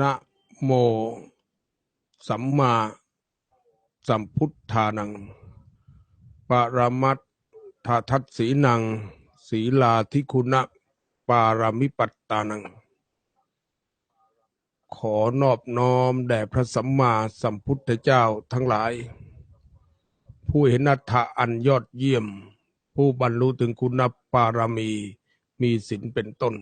นะโมสัมมาสัมพุทธานัง ปรมัตถทัศสีนัง ศีลาธิคุณะปารามิปัตตานัง ขอนอบน้อมแด่พระสัมมาสัมพุทธเจ้าทั้งหลาย ผู้เห็นอัตถะอันยอดเยี่ยม ผู้บรรลุถึงคุณปารมีมีศีลเป็นต้น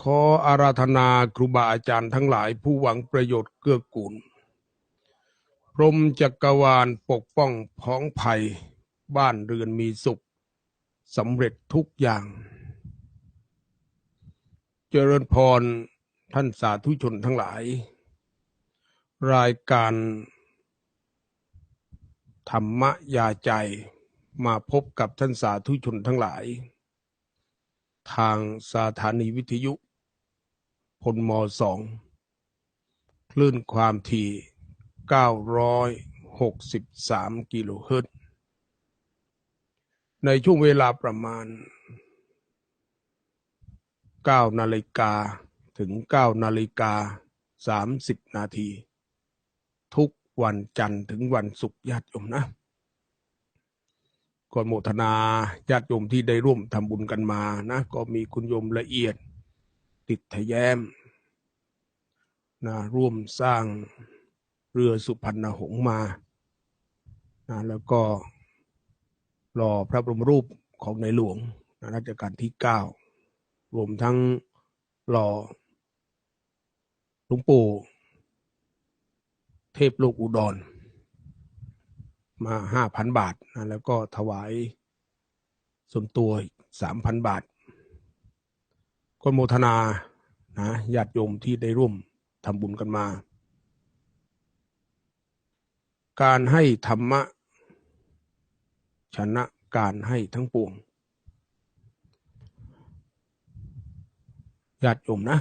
ขออาราธนาครูบาอาจารย์ทั้งหลายผู้หวังประโยชน์เกื้อกูล พรมจักรวาลปกป้องพ้องภัย บ้านเรือนมีสุขสำเร็จทุกอย่าง เจริญพรท่านสาธุชนทั้งหลาย รายการ ธรรมยาใจมาพบกับท่านสาธุชนทั้งหลาย ทางสถานีวิทยุ พลมสองคลื่นความถี่963 กิโลเฮิรตซ์ในช่วงเวลาประมาณ 9 นาฬิกาถึง 9 นาฬิกา 30 นาที ทุกวันจันทร์ถึงวันศุกร์ญาติโยมนะก่อนโมทนาญาติโยมที่ได้ร่วมทำบุญกันมานะ ก็มีคุณโยมละเอียด ติดทแย้มนะร่วมสร้างเรือสุพรรณหงมานะแล้วก็รอพระบรมรูปของในหลวงนะรัชกาลที่เก้ารวมทั้งรอหลวงปู่เทพโลกอุดร มาห้าพันบาทนะแล้วก็ถวายส่วนตัวสามพันบาท ก็โมทนานะญาติโยมที่ได้ร่วมทำบุญกันมา การให้ธรรมะ ชนะการให้ทั้งปวงญาติโยมนะ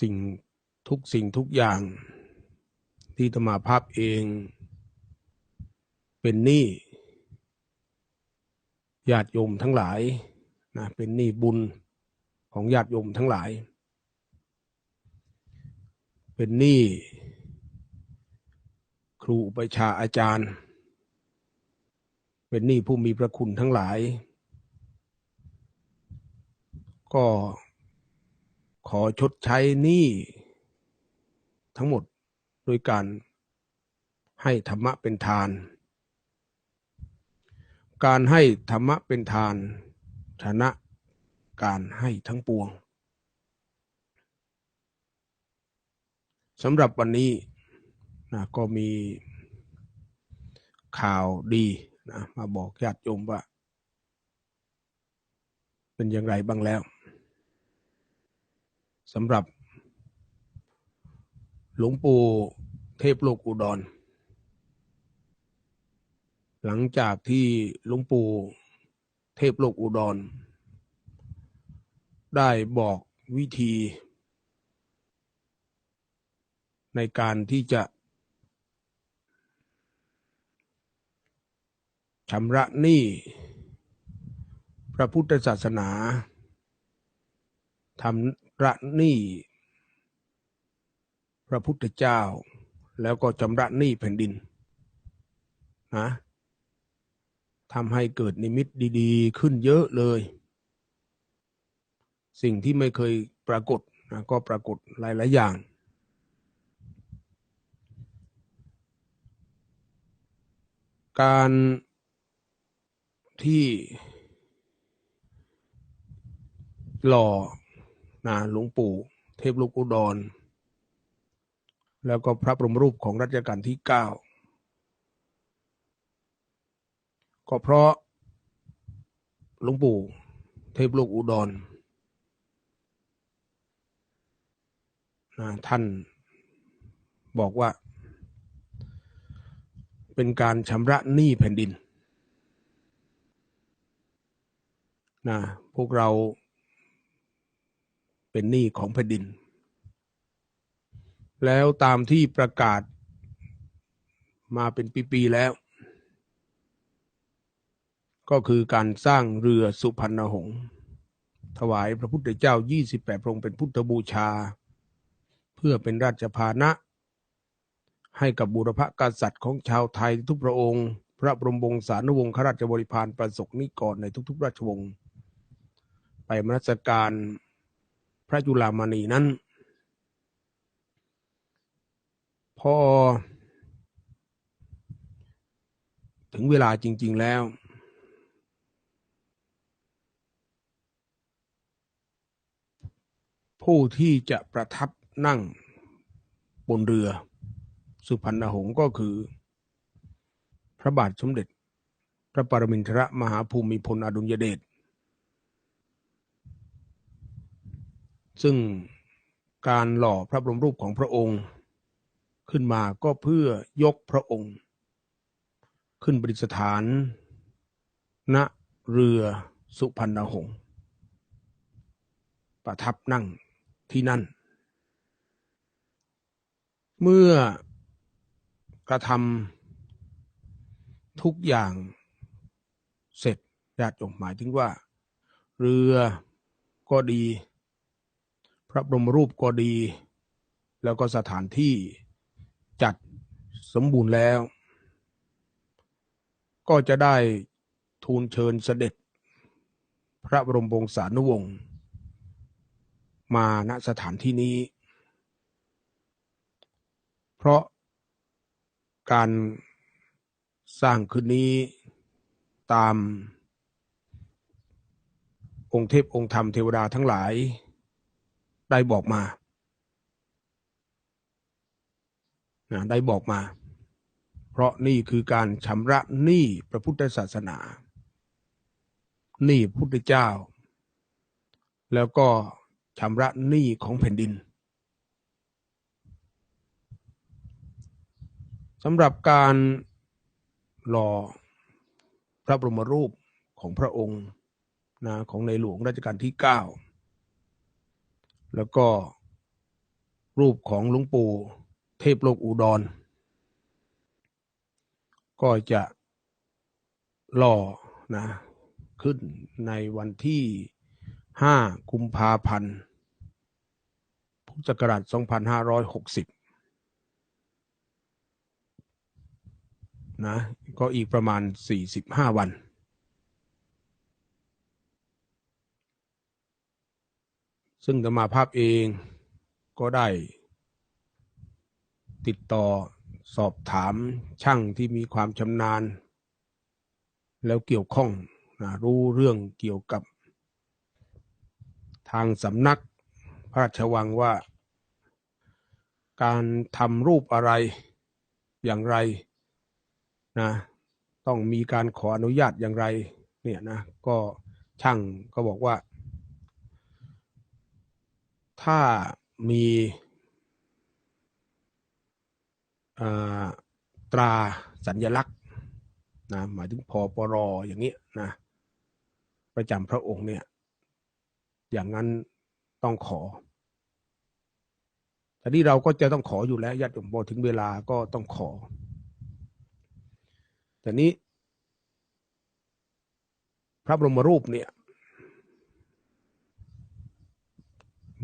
สิ่งทุกสิ่งทุกอย่าง ที่ธรรมาภาพเอง เป็นหนี้ ญาติโยมทั้งหลายนะเป็นหนี้บุญของญาติโยมทั้งหลาย เป็นหนี้ครูอุปชาอาจารย์ เป็นหนี้ผู้มีพระคุณทั้งหลาย ก็ขอชดใช้หนี้ทั้งหมดโดยการให้ธรรมะเป็นทาน การให้ธรรมะเป็นทาน ชนะการให้ทั้งปวงสำหรับวันนี้นะก็มีข่าวดีนะมาบอกญาติโยมว่า เป็นอย่างไรบ้างแล้วสำหรับหลวงปู่เทพโลกอุดร หลังจากที่หลวงปู่เทพโลกอุดร ได้บอกวิธี ในการที่จะชำระหนี้พระพุทธศาสนาทำระหนี้พระพุทธเจ้า แล้วก็ชำระหนี้แผ่นดินนะ ทำให้เกิดนิมิตดีๆ ขึ้นเยอะเลย สิ่งที่ไม่เคยปรากฏนะก็ปรากฏหลายๆอย่าง การที่หล่อนะหลวงปู่ เทพลูกอุดร แล้วก็พระบรมรูปของรัชกาลที่เก้า ก็เพราะหลวงปู่เทพลูกอุดรนะท่านบอกว่า เป็นการชำระหนี้แผ่นดินนะพวกเราเป็นหนี้ของแผ่นดิน แล้วตามที่ประกาศมาเป็นปี ๆ แล้ว ก็คือการสร้างเรือสุพรรณหงษ์ถวายพระพุทธเจ้า 28 พระองค์เป็นพุทธบูชา เพื่อเป็นราชพานะ ให้กับบุรพกษัตริย์ของชาวไทยทุกพระองค์ พระบรมวงศานุวงศ์ข้าราชบริพารประสบนิกรในทุกๆ ราชวงศ์ไปมนสการพระจุลามณีนั้น พอ ถึงเวลาจริง ๆแล้ว ผู้ที่จะประทับนั่งบนเรือ สุพรรณหงส์ก็คือ พระบาทสมเด็จ พระปรมินทรมหาภูมิพลอดุลยเดชซึ่งการหล่อพระบรมรูปของพระองค์ขึ้นมาก็เพื่อยกพระองค์ ขึ้นประดิษฐาน ณเรือสุพรรณหงส์ประทับนั่ง ที่นั่น เมื่อกระทำทุกอย่างเสร็จญาติโยมหมายถึงว่า เรือก็ดี พระบรมรูปก็ดี แล้วก็สถานที่จัดสมบูรณ์แล้ว ก็จะได้ทูลเชิญเสด็จ พระบรมวงศานุวงศ์ มาณสถานที่นี้ เพราะการสร้างขึ้นนี้ตามองค์เทพองค์ธรรมเทวดาทั้งหลาย ได้บอกมานะได้บอกมา เพราะนี่คือการชำระหนี้พระพุทธศาสนาหนี้พุทธเจ้า แล้วก็ ชำระหนี้ของแผ่นดินสำหรับการหล่อพระบรมรูปของพระองค์นะของในหลวงรัชกาลที่เก้าแล้วก็รูปของหลวงปู่เทพโลกอุดร ก็จะหล่อนะขึ้นในวันที่ ห้ากุมภาพันธ์ พุทธศักราช2560นะก็อีกประมาณ45วัน ซึ่งธรรมาภาพเองก็ได้ ติดต่อสอบถามช่างที่มีความชำนาญ แล้วเกี่ยวข้องนะรู้เรื่องเกี่ยวกับางสำนักพระราชวังว่า การทำรูปอะไรอย่างไรนะต้องมีการขออนุญาตอย่างไรเนี่ยนะก็ช่างก็บอกว่า ถ้ามีตราสัญญลักษณ์นะหมายถึงพอปรออย่างนี้นะประจำพระองค์เนี่ย อย่างนั้นต้องขอแต่นี่เราก็จะต้องขออยู่แล้วญาติโยมพอถึงเวลาก็ต้องขอ แต่นี้ พระบรมรูปเนี่ย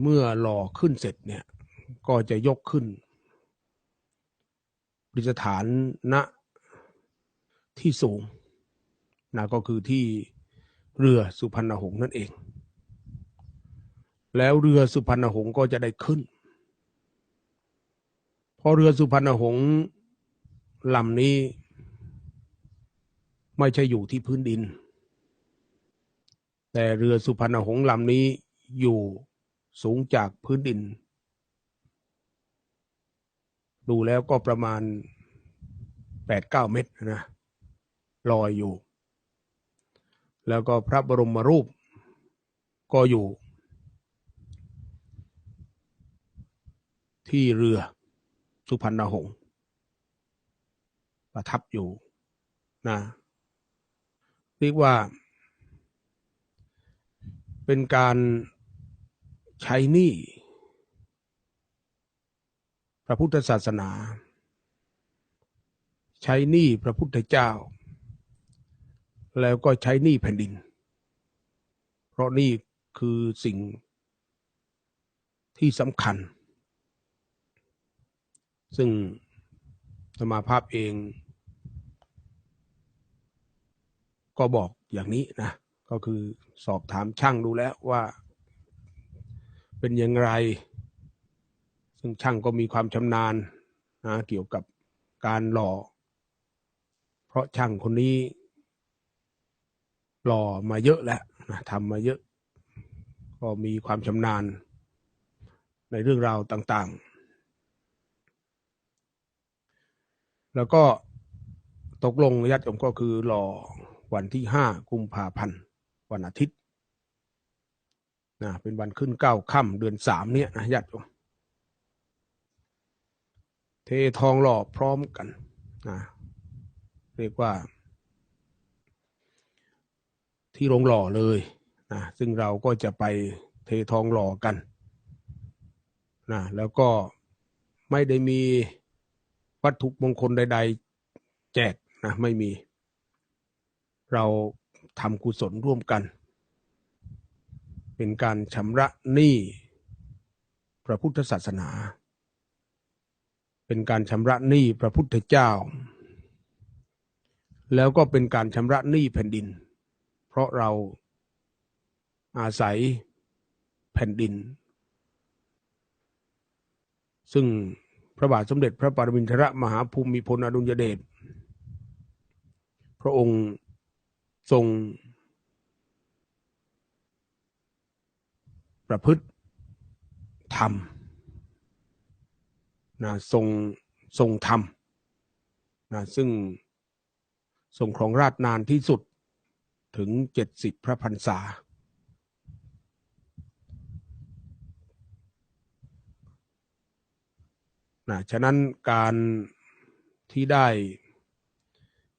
เมื่อหล่อขึ้นเสร็จเนี่ย ก็จะยกขึ้นประดิษฐานณที่สูงนะก็คือที่เรือสุพรรณหงษ์นั่นเอง แล้วเรือสุพรรณหงษ์ก็จะได้ขึ้น พอเรือสุพรรณหงษ์ลำนี้ ไม่ใช่อยู่ที่พื้นดิน แต่เรือสุพรรณหงษ์ลำนี้อยู่สูงจากพื้นดิน ดูแล้วก็ประมาณแปดเก้าเมตรนะลอยอยู่ แล้วก็พระบรมรูปก็อยู่ ที่เรือสุพรรณหงษ์ประทับอยู่นะเรียกว่า เป็นการใช้หนี้พระพุทธศาสนา ใช้หนี้พระพุทธเจ้า แล้วก็ใช้หนี้แผ่นดิน เพราะนี้คือสิ่งที่สำคัญ ซึ่งสมาภาพเอง ก็บอกอย่างนี้นะ ก็คือสอบถามช่างดูแล้วว่า เป็นอย่างไร ซึ่งช่างก็มีความชำนาญนะเกี่ยวกับการหล่อ เพราะช่างคนนี้หล่อมาเยอะแล้วนะทำมาเยอะ ก็มีความชำนาญในเรื่องราวต่าง ๆ แล้วก็ตกลงญาติโยมก็คือรอวันที่ห้ากุมภาพันธ์วันอาทิตย์นะเป็นวันขึ้นเก้าค่ำเดือนสามเนี่ยนะญาติโยมเททองหล่อพร้อมกันนะเรียกว่า ที่โรงหล่อเลยนะซึ่งเราก็จะไปเททองหล่อกันนะแล้วก็ไม่ได้มี วัตถุมงคลใด ๆ แจกนะไม่มี เราทำกุศลร่วมกัน เป็นการชำระหนี้พระพุทธศาสนา เป็นการชำระหนี้พระพุทธเจ้า แล้วก็เป็นการชำระหนี้แผ่นดิน เพราะเราอาศัยแผ่นดิน ซึ่ง พระบาทสมเด็จพระปรมินทรมหาภูมิพลอดุลยเดชพระองค์ทรง ประพฤติธรรมนะทรงทรงธรรมนะซึ่งทรงครองราชนานที่สุดถึงเจ็ดสิบพระพรรษา นะฉะนั้นการที่ได้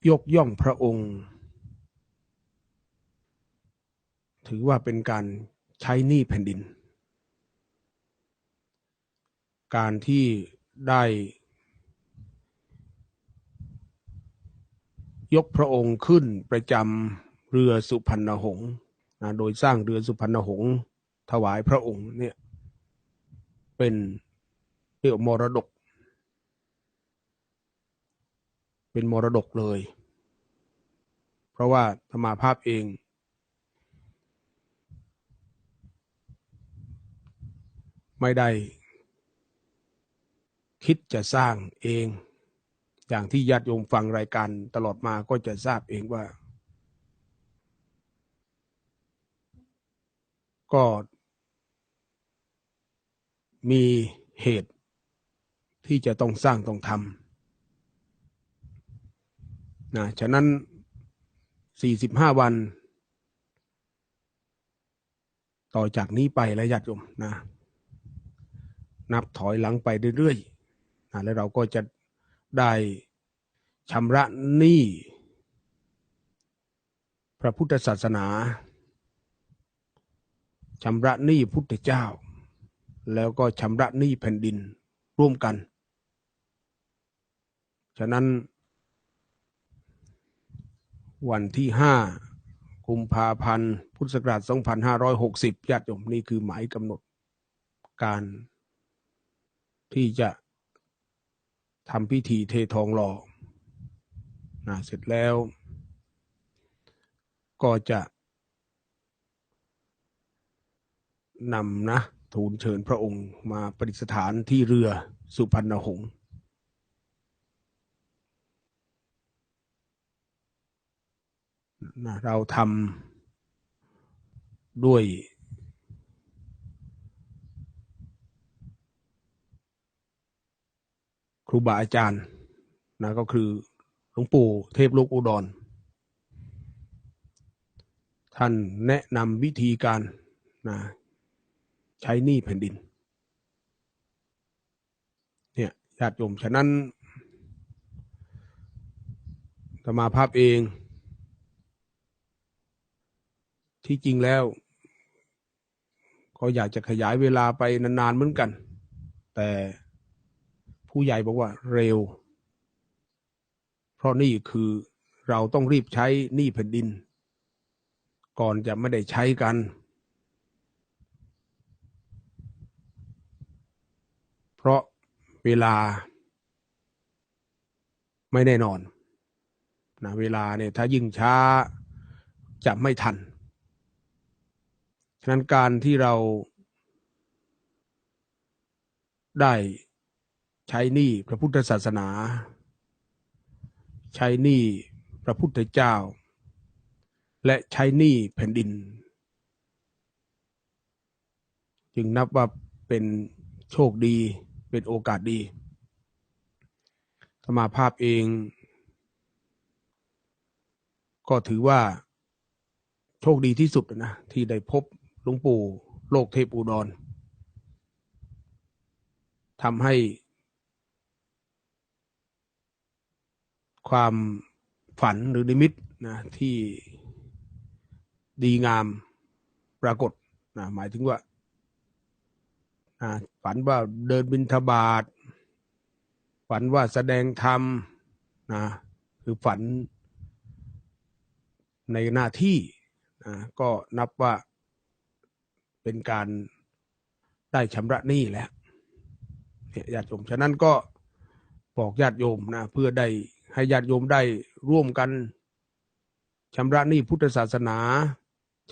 ยกย่องพระองค์ ถือว่าเป็นการใช้หนี้แผ่นดิน การที่ได้ยกพระองค์ขึ้นประจำเรือสุพรรณหงษ์นะโดยสร้างเรือสุพรรณหงษ์ถวายพระองค์เนี่ยเป็นเรียกมรดก เป็นมรดกเลย เพราะว่าธรรมาภาพเองไม่ได้คิดจะสร้างเอง อย่างที่ญาติโยมฟังรายการตลอดมาก็จะทราบเองว่า ก็มีเหตุที่จะต้องสร้างต้องทำ นะฉะนั้น45วัน ต่อจากนี้ไปแล้วญาติโยมนะนับถอยหลังไปเรื่อยๆนะแล้วเราก็จะได้ชำระหนี้พระพุทธศาสนาชำระหนี้พุทธเจ้า แล้วก็ชำระหนี้แผ่นดินร่วมกัน ฉะนั้น วันที่ห้ากุมภาพันธ์ พุทธศักราช 2560 ญาติโยมนี่คือหมายกำหนดการที่จะทำพิธีเททองหล่อนะเสร็จแล้ว ก็จะนำนะ ทูลเชิญพระองค์มาประดิษฐานที่เรือสุพรรณหงษ์ นะเราทำด้วยครูบาอาจารย์นะก็คือหลวงปู่เทพลูกอุดร ท่านแนะนำวิธีการนะใช้หนี้แผ่นดิน เนี่ยญาติโยมฉะนั้นธรรมาภาพเอง ที่จริงแล้ว ก็อยากจะขยายเวลาไปนานๆเหมือนกัน แต่ผู้ใหญ่บอกว่าเร็ว เพราะนี่คือเราต้องรีบใช้หนี้แผ่นดิน ก่อนจะไม่ได้ใช้กัน เพราะเวลาไม่แน่นอนนะเวลาเนี่ยถ้ายิ่งช้าจะไม่ทัน ฉะนั้นการที่เราได้ใช้หนี้พระพุทธศาสนา ใช้หนี้พระพุทธเจ้า และใช้หนี้แผ่นดิน จึงนับว่าเป็นโชคดีเป็นโอกาสดีธรรมาภาพเอง ก็ถือว่าโชคดีที่สุดนะ ที่ได้พบ หลวงปู่โลกเทพอุดรทำให้ความฝันหรือนิมิตนะที่ดีงามปรากฏนะหมายถึงว่านะฝันว่าเดินบินทบาทฝันว่าแสดงธรรมนะคือฝันในหน้าที่นะก็นับว่า เป็นการได้ชำระหนี้แล้วเนี่ยญาติโยมฉะนั้นก็บอกญาติโยมนะเพื่อได้ให้ญาติโยมได้ร่วมกันชำระหนี้พุทธศาสนา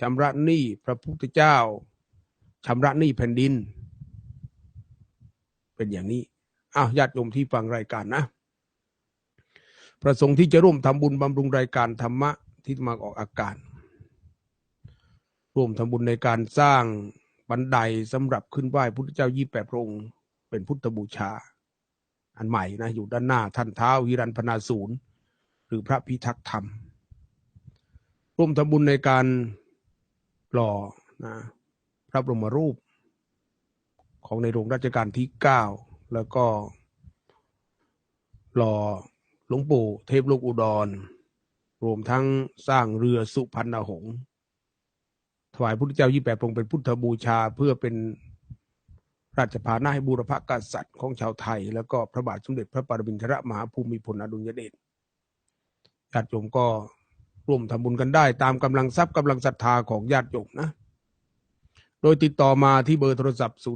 ชำระหนี้พระพุทธเจ้าชำระหนี้แผ่นดิน เป็นอย่างนี้อ้าวญาติโยมที่ฟังรายการนะ ประสงค์ที่จะร่วมทำบุญบำรุงรายการธรรมะที่มาออกอากาศ ร่วมทำบุญในการสร้างบันไดสำหรับขึ้นไหว้พุทธเจ้ายี่แปดพระองค์เป็นพุทธบูชา อันใหม่นะอยู่ด้านหน้าท่านเท้าวิรันพนาศูนย์หรือพระพิทักษ์ธรรม ร่วมทำบุญในการหล่อนะพระบรมรูป ของในหลวงรัชกาลที่เก้าแล้วก็หล่อหลวงปู่เทพโลกอุดร รวมทั้งสร้างเรือสุพรรณหงษ์ ถวายพุทธเจ้ายี่แปดพระองค์เป็นพุทธบูชาเพื่อเป็นราชพานะให้บูรพกษัตริย์ของชาวไทย แล้วก็พระบาทสมเด็จพระปรมินทรมหาภูมิพลอดุลยเดชญาติโยมก็ร่วมทำบุญกันได้ ตามกำลังทรัพย์กำลังศรัทธาของญาติโยมนะ โดยติดต่อมาที่เบอร์โทรศัพท์ 029120369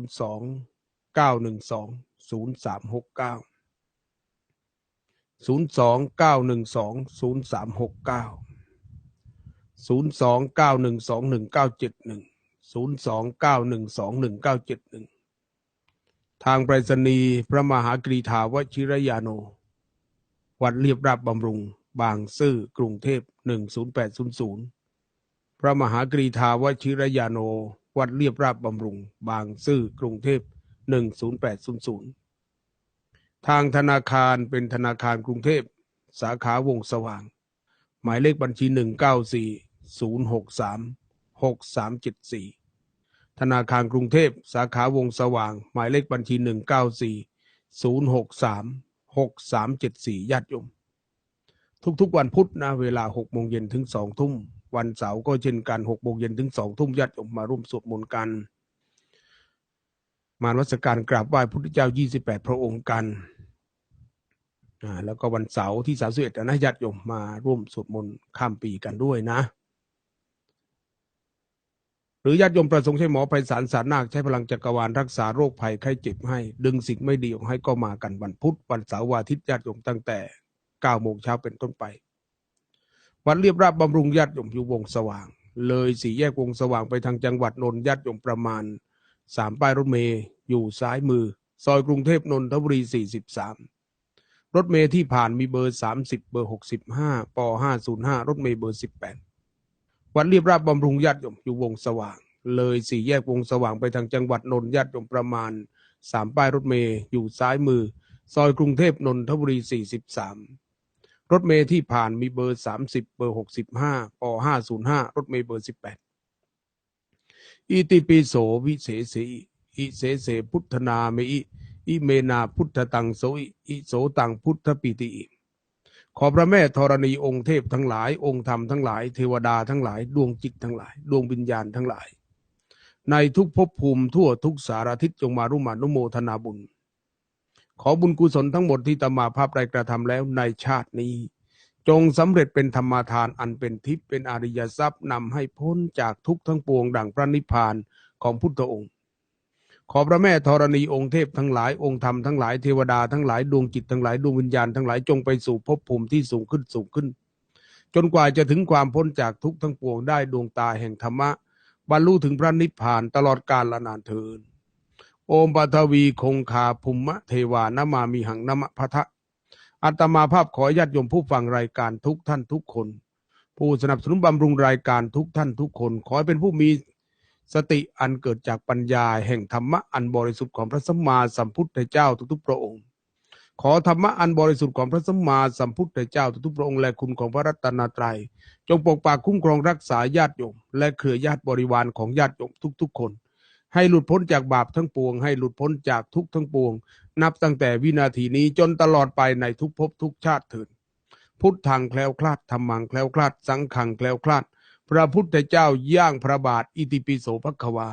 029120369 ศูนย์สองเก้าหนึ่งสองหนึ่งเก้าเจ็ดหนึ่งศูนย์สองเก้าหนึ่งสองหนึ่งเก้าเจ็ดหนึ่งทางไปรษณีย์พระมหากรีธาวชิรยาโน วัดเรียบราบบำรุง บางซื่อกรุงเทพหนึ่งศูนย์แปดศูนย์ศูนย์พระมหากรีธาวชิรยาโน วัดเรียบราบบำรุง บางซื่อกรุงเทพหนึ่งศูนย์แปดศูนย์ศูนย์ทางธนาคารเป็นธนาคารกรุงเทพสาขาวงสว่าง หมายเลขบัญชี194 063 6374ธนาคารกรุงเทพสาขาวงสว่าง หมายเลขบัญชี194 063 6374ญาติโยมทุกๆวันพุธนะเวลา6โมงเย็นถึง2ทุ่ม วันเสาร์ก็เช่นกัน6โมงเย็นถึง2ทุ่มญาติโยมมาร่วมสวดมนต์กัน มานวัสการกราบไหว้พุทธเจ้า28พระองค์กัน แล้วก็วันเสาร์ที่31นะญาติโยมมาร่วมสวดมนต์ข้ามปีกันด้วยนะ หรือญาติโยมประสงค์ใช้หมอไพศาลสารนาคใช้พลังจักรวาลรักษาโรคภัยไข้เจ็บให้ ดึงสิ่งไม่ดีออกให้ก็มากันวันพุธวันเสาร์วันอาทิตย์ญาติโยมตั้งแต่9โมงเช้าเป็นต้นไป วัดเรียบราบบำรุงญาติโยมอยู่วงสว่าง เลยสี่แยกวงสว่างไปทางจังหวัดนนท์ญาติโยมประมาณสามป้ายรถเมย์อยู่ซ้ายมือ ซอยกรุงเทพนนทบุรีสี่สิบสาม รถเมย์ที่ผ่านมีเบอร์สามสิบเบอร์หกสิบห้าปห้าศูนย์ห้ารถเมย์เบอร์สิบแปดวัดเรียบราบบำรุงญาติโยมอยู่วงสว่าง เลยสี่แยกวงสว่างไปทางจังหวัดนนท์ญาติโยมประมาณสามป้ายรถเมย์อยู่ซ้ายมือ ซอยกรุงเทพนนทบุรีสี่สิบสามรถเมย์ที่ผ่านมีเบอร์สามสิบเบอร์หกสิบห้าปห้าศูนย์ห้ารถเมย์เบอร์สิบแปดอิติปิโสวิเศษสีอิเสเสพุทธนาเมอิ อิเมนาพุทธตังโสอิโสตังพุทธปิติ ขอพระแม่ธรณีองค์เทพทั้งหลาย องค์ธรรมทั้งหลาย เทวดาทั้งหลาย ดวงจิตทั้งหลาย ดวงวิญญาณทั้งหลาย ในทุกภพภูมิทั่วทุกสารทิศจงมารุมานุโมทนาบุญ ขอบุญกุศลทั้งหมดที่ตมาภาพได้กระทำแล้วในชาตินี้ จงสำเร็จเป็นธรรมาทานอันเป็นทิพย์เป็นอริยทรัพย์นำให้พ้นจากทุกทั้งปวงดังพระนิพพานของพุทธองค์ ขอพระแม่ธรณีองค์เทพทั้งหลายองค์ธรรมทั้งหลายเทวดาทั้งหลายดวงจิตทั้งหลายดวงวิญญาณทั้งหลายจงไปสู่ภพภูมิที่สูงขึ้นสูงขึ้น จนกว่าจะถึงความพ้นจากทุกข์ทั้งปวงได้ดวงตาแห่งธรรมะ บรรลุถึงพระนิพพานตลอดกาลละนานเทินโอมปัทวีคงคาภุมมะเทวานามามีหังนมะพะทะอัตมาภาพขอญาติโยมผู้ฟังรายการทุกท่านทุกคน ผู้สนับสนุนบำรุงรายการทุกท่านทุกคน ขอให้เป็นผู้มี สติอันเกิดจากปัญญาแห่งธรรมะอันบริสุทธิ์ของพระสัมมาสัมพุทธเจ้าทุกๆพระองค์ ขอธรรมะอันบริสุทธิ์ของพระสัมมาสัมพุทธเจ้าทุกๆพระองค์และคุณของพระรัตนตรัย จงปกปักคุ้มครองรักษาญาติโยม และเครือญาติบริวารของญาติโยมทุกๆคน ให้หลุดพ้นจากบาปทั้งปวง ให้หลุดพ้นจากทุกทั้งปวง นับตั้งแต่วินาทีนี้จนตลอดไปในทุกภพทุกชาติเถิดพุทธังแคล้วคลาดธรรมังแคล้วคลาดสังขังแคล้วคลาด พระพุทธเจ้าย่างพระบาทอิติปิโสภควา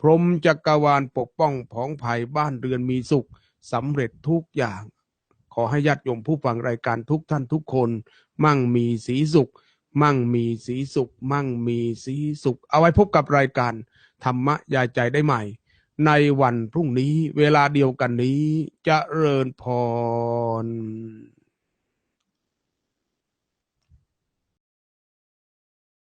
พรหมจักรวาลปกป้องผองภัยบ้านเรือนมีสุขสำเร็จทุกอย่าง ขอให้ญาติโยมผู้ฟังรายการทุกท่านทุกคน มั่งมีสีสุข มั่งมีสีสุข มั่งมีสีสุข เอาไว้พบกับรายการ ธรรมะยายใจได้ใหม่ ในวันพรุ่งนี้เวลาเดียวกันนี้จะเริญพร